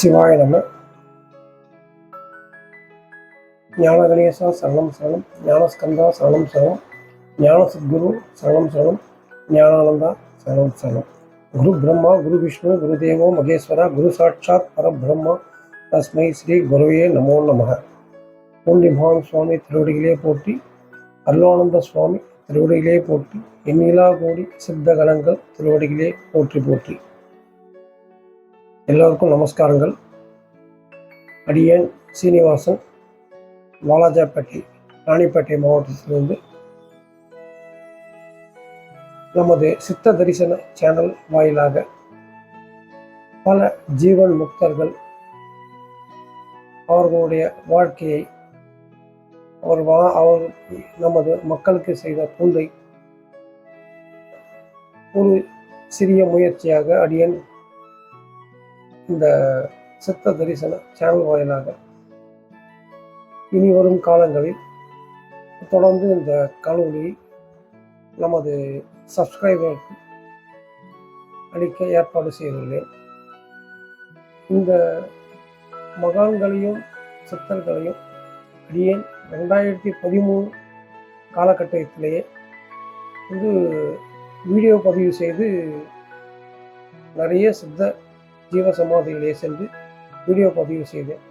சிவாய நம்ம ஞான கணேசா சரணம் சரணம். ஞானஸ்கந்தா சரணம் சரணம். ஞான சத்குரு சரணம் சரணம். ஞானானந்தா சரணம் சரணம். குரு பிரம்மா குரு விஷ்ணு குரு தேவோ மகேஸ்வரா குரு சாட்சாத் பரபிரம்மா. தஸ்மை ஸ்ரீ குருவே நமோ நமக பூண்டிபான் சுவாமி திருவடிகளே போட்டி அருளானந்த சுவாமி திருவடிகளே போட்டி எண்ணிலா கோடி சித்த கணங்கள் திருவடிகளே போற்றி போற்றி. எல்லோருக்கும் நமஸ்காரங்கள். அடியேன் சீனிவாசன் வாலாஜாப்பேட்டை ராணிப்பேட்டை மாவட்டத்திலிருந்து நமது சித்த தரிசன சேனல் வாயிலாக பல ஜீவன் முக்தர்கள் அவர்களுடைய வாழ்க்கையை அவர் வா அவர் நமது மக்களுக்கு செய்த தொண்டை ஒரு சிறிய முயற்சியாக அடியன் இந்த சித்த தரிசன சேனல் வாயிலாக இனி வரும் காலங்களில் தொடர்ந்து இந்த காணொலியை நமது சப்ஸ்கிரைபருக்கு அளிக்க ஏற்பாடு செய்துள்ளேன். இந்த மகான்களையும் சித்தர்களையும் அடியேன் ரெண்டாயிரத்தி பதிமூணு காலகட்டத்திலேயே வந்து வீடியோ பதிவு செய்து நிறைய சித்த ஜீவ சமாதிகளே சென்று வீடியோ பதிவு செய்தேன்.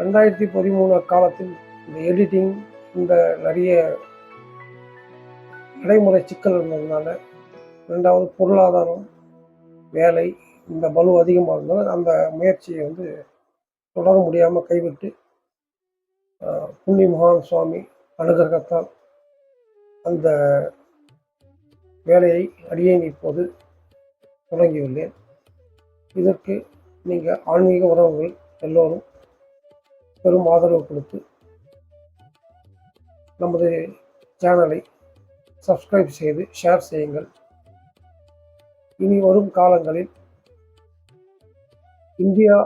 ரெண்டாயிரத்தி பதிமூணு காலத்தில் இந்த எடிட்டிங் இந்த நிறைய நடைமுறை சிக்கல் இருந்ததுனால ரெண்டாவது பொருளாதாரம் வேலை இந்த பலு அதிகமாக இருந்ததால் அந்த முயற்சியை வந்து தொடர முடியாமல் கைவிட்டு புண்ணி மகான் சுவாமி அனுகிரகத்தால் அந்த வேலையை அடியேன் இப்போது தொடங்கியுள்ளேன். இதற்கு நீங்கள் ஆன்மீக உறவுகள் எல்லோரும் பெரும் ஆதரவு கொடுத்து நமது சேனலை சப்ஸ்கிரைப் செய்து ஷேர் செய்யுங்கள். இனி வரும் காலங்களில் இந்தியா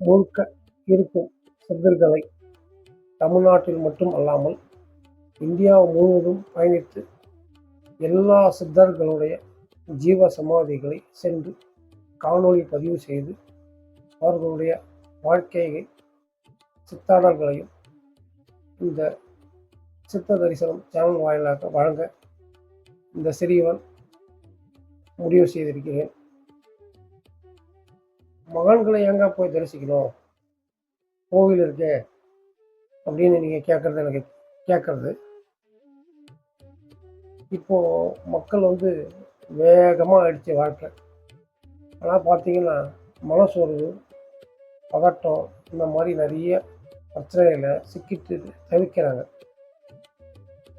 முழுக்க இருக்கும் சித்தர்களை தமிழ்நாட்டில் மட்டும் அல்லாமல் இந்தியா முழுவதும் பயணித்து எல்லா சித்தர்களுடைய ஜீவ சமாதிகளை சென்று காணொளி பதிவு செய்து அவர்களுடைய வாழ்க்கையை சித்தாடல்களையும் இந்த சித்த தரிசனம் சேனல் வாயிலாக வழங்க இந்த சிறியவன் முடிவு செய்திருக்கிறேன். மகான்களை எங்க போய் தரிசிக்கணும்? கோவில் இருக்கே அப்படின்னு நீங்கள் கேட்குறது எனக்கு கேட்குறது இப்போ மக்கள் வந்து வேகமாக அடித்த வாழ்க்கை. ஆனால் பார்த்தீங்கன்னா மனசோர்வு பதட்டம் இந்த மாதிரி நிறைய பிரச்சனைகளை சிக்கிட்டு தவிக்கிறாங்க.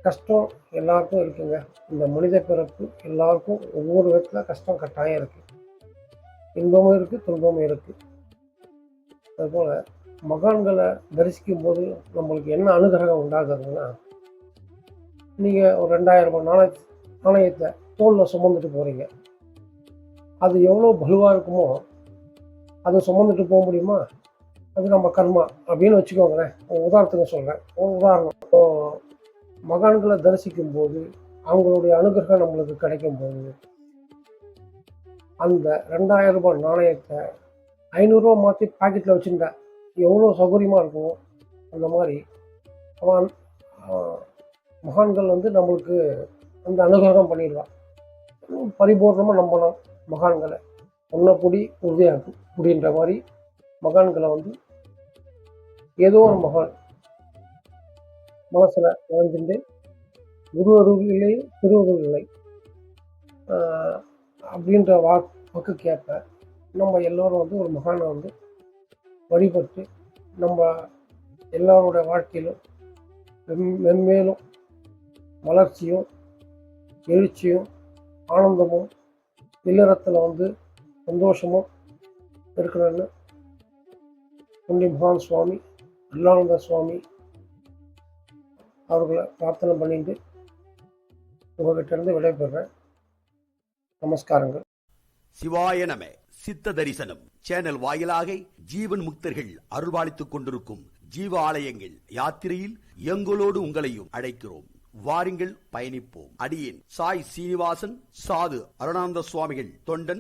கஷ்டம் எல்லாருக்கும் இருக்குங்க. இந்த மனித பிறப்பு எல்லாருக்கும் ஒவ்வொரு விதத்தில் கஷ்டம் கட்டாயம் இருக்குது இன்பமும் இருக்குது துன்பமும் இருக்குது அதுபோல் மகான்களை தரிசிக்கும் போது நம்மளுக்கு என்ன அனுகிரகம் உண்டாகுதுன்னா நீங்கள் ஒரு ரெண்டாயிரம் ரூபாய் நாணய நாணயத்தை தோலில் சுமந்துட்டு போகிறீங்க அது எவ்வளோ பலுவாக இருக்குமோ அதை சுமந்துட்டு போக முடியுமா? அது நம்ம கர்மா அப்படின்னு வச்சுக்கோங்களேன். உதாரணத்துக்கு சொல்கிறேன் ஒரு உதாரணம். இப்போ மகான்களை தரிசிக்கும் போது அவங்களுடைய அனுகிரகம் நம்மளுக்கு கிடைக்கும் போது அந்த ரெண்டாயிரம் ரூபாய் நாணயத்தை ஐநூறுரூவா மாற்றி பாக்கெட்டில் வச்சுருந்தேன் எவ்வளோ சௌகரியமாக இருக்கும் அந்த மாதிரி அவன் மகான்கள் வந்து நம்மளுக்கு அந்த அனுகிரகம் பண்ணிடுவான். பரிபூர்ணமாக நம்பலாம் மகான்களை ஒன்றை உறுதியாகும் அப்படின்ற மாதிரி மகான்களை வந்து ஏதோ ஒரு மகான் மனசில் நுழைஞ்சுட்டு குரு இல்லை திருவருள் இல்லை. அப்படின்ற வா வாக்கு கேட்ப. நம்ம எல்லோரும் வந்து ஒரு மகானை வந்து வழிபட்டு நம்ம எல்லோருடைய வாழ்க்கையிலும் மெம் மென்மேலும் வளர்ச்சியும் எழுச்சியும் ஆனந்தமும் இல்லறத்தில் வந்து சந்தோஷமாக இருக்கணும்னு புண்ணிய மகான் சுவாமி அல்லானந்த சுவாமி அவர்களை பிரார்த்தனை பண்ணிட்டு உங்ககிட்ட இருந்து நமஸ்காரங்கள். சிவாய நம. சித்த தரிசனம். சேனல் வாயிலாக ஜீவன் முக்தர்கள் அருள்பாலித்துக் கொண்டிருக்கும் ஜீவ ஆலயங்கள் யாத்திரையில் எங்களோடு உங்களையும் அழைக்கிறோம். வாருங்கள் பயணிப்போம். அடியேன். சாய் சீனிவாசன் சாது அருணானந்த சுவாமிகள் தொண்டன்